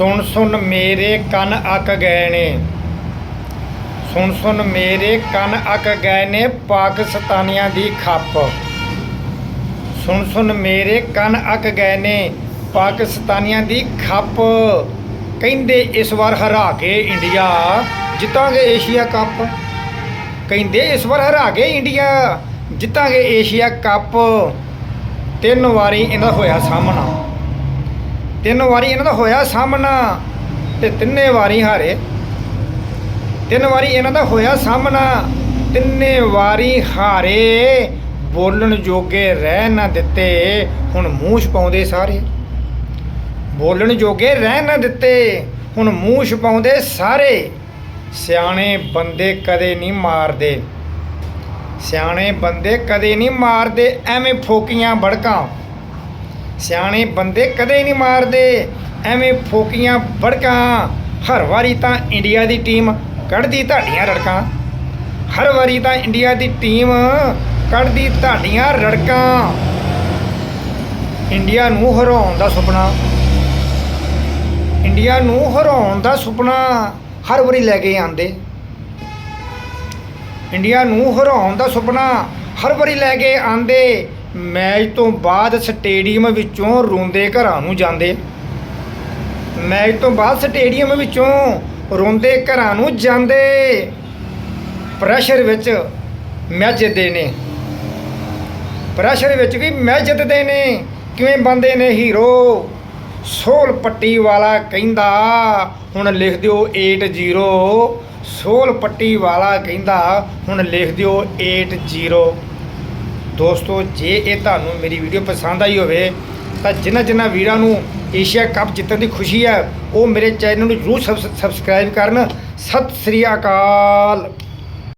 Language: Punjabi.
ਸੁਣ ਸੁਣ ਮੇਰੇ ਕੰਨ ਅੱਕ ਗਏ ਨੇ। ਸੁਣ ਸੁਣ ਮੇਰੇ ਕੰਨ ਅੱਕ ਗਏ ਨੇ ਪਾਕਿਸਤਾਨੀਆਂ ਦੀ ਖੱਪ। ਸੁਣ ਸੁਣ ਮੇਰੇ ਕੰਨ ਅੱਕ ਗਏ ਨੇ ਪਾਕਿਸਤਾਨੀਆਂ ਦੀ ਖੱਪ। ਕਹਿੰਦੇ ਇਸ ਵਾਰ ਹਰਾ ਕੇ ਇੰਡੀਆ, ਜਿੱਤਾਂਗੇ ਏਸ਼ੀਆ ਕੱਪ। ਕਹਿੰਦੇ ਇਸ ਵਾਰ ਹਰਾ ਕੇ ਇੰਡੀਆ, ਜਿੱਤਾਂਗੇ ਏਸ਼ੀਆ ਕੱਪ। ਤਿੰਨ ਵਾਰੀ ਇਹਦਾ ਹੋਇਆ ਸਾਹਮਣਾ। ਤਿੰਨ ਵਾਰੀ ਇਹਨਾਂ ਦਾ ਹੋਇਆ ਸਾਹਮਣਾ ਤੇ ਤਿੰਨੇ ਵਾਰੀ ਹਾਰੇ। ਤਿੰਨ ਵਾਰੀ ਇਹਨਾਂ ਦਾ ਹੋਇਆ ਸਾਹਮਣਾ, ਤਿੰਨੇ ਵਾਰੀ ਹਾਰੇ। ਬੋਲਣ ਜੋਗੇ ਰਹਿ ਨਾ ਦਿੱਤੇ, ਹੁਣ ਮੂੰਹ ਛਪਾਉਂਦੇ ਸਾਰੇ। ਬੋਲਣ ਜੋਗੇ ਰਹਿ ਨਾ ਦਿੱਤੇ, ਹੁਣ ਮੂੰਹ ਛਪਾਉਂਦੇ ਸਾਰੇ। ਸਿਆਣੇ ਬੰਦੇ ਕਦੇ ਨਹੀਂ ਮਾਰਦੇ। ਸਿਆਣੇ ਬੰਦੇ ਕਦੇ ਨਹੀਂ ਮਾਰਦੇ, ਐਵੇਂ ਫੋਕੀਆਂ ਬੜਕਾਂ। ਸਿਆਣੇ ਬੰਦੇ ਕਦੇ ਨਹੀਂ ਮਾਰਦੇ। ਐਵੇਂ ਫੋਕੀਆਂ ਬੜਕਾਂ ਹਰ ਵਾਰੀ ਤਾਂ ਇੰਡੀਆ ਦੀ ਟੀਮ ਕੱਢਦੀ ਤੁਹਾਡੀਆਂ ਰੜਕਾਂ। ਹਰ ਵਾਰੀ ਤਾਂ ਇੰਡੀਆ ਦੀ ਟੀਮ ਕੱਢਦੀ ਤੁਹਾਡੀਆਂ ਰੜਕਾਂ। ਇੰਡੀਆ ਨੂੰ ਹਰਾਉਣ ਦਾ ਸੁਪਨਾ। ਇੰਡੀਆ ਨੂੰ ਹਰਾਉਣ ਦਾ ਸੁਪਨਾ ਹਰ ਵਾਰੀ ਲੈ ਕੇ ਆਂਦੇ ਇੰਡੀਆ ਨੂੰ ਹਰਾਉਣ ਦਾ ਸੁਪਨਾ ਹਰ ਵਾਰੀ ਲੈ ਕੇ ਆਂਦੇ ਮੈਚ ਤੋਂ ਬਾਅਦ ਸਟੇਡੀਅਮ ਵਿੱਚੋਂ ਰੋਂਦੇ ਘਰਾਂ ਨੂੰ ਜਾਂਦੇ। ਮੈਚ ਤੋਂ ਬਾਅਦ ਸਟੇਡੀਅਮ ਵਿੱਚੋਂ ਰੋਂਦੇ ਘਰਾਂ ਨੂੰ ਜਾਂਦੇ। ਪ੍ਰੈਸ਼ਰ ਵਿੱਚ ਮੈਚ ਜਿੱਤਦੇ ਨੇ। ਪ੍ਰੈਸ਼ਰ ਵਿੱਚ ਵੀ ਮੈਚ ਜਿੱਤਦੇ ਨੇ। ਕਿਵੇਂ ਬੰਦੇ ਨੇ ਹੀਰੋ? ਸੋਲ ਪੱਟੀ ਵਾਲਾ ਕਹਿੰਦਾ, ਹੁਣ ਲਿਖ ਦਿਓ 80 ਸੋਲ ਪੱਟੀ ਵਾਲਾ ਕਹਿੰਦਾ, ਹੁਣ ਲਿਖ ਦਿਓ 80 ਦੋਸਤੋ, ਜੇ ਇਹ ਤੁਹਾਨੂੰ ਮੇਰੀ ਵੀਡੀਓ ਪਸੰਦ ਆਈ ਹੋਵੇ, ਤਾਂ ਜਿਨ੍ਹਾਂ ਜਿਨ੍ਹਾਂ ਵੀਰਾਂ ਨੂੰ ਏਸ਼ੀਆ ਕੱਪ ਜਿੱਤਣ ਦੀ ਖੁਸ਼ੀ ਹੈ, ਉਹ ਮੇਰੇ ਚੈਨਲ ਨੂੰ ਜ਼ਰੂਰ ਸਬਸ- ਸਬਸਕ੍ਰਾਈਬ ਕਰਨ। ਸਤਿ ਸ੍ਰੀ ਅਕਾਲ।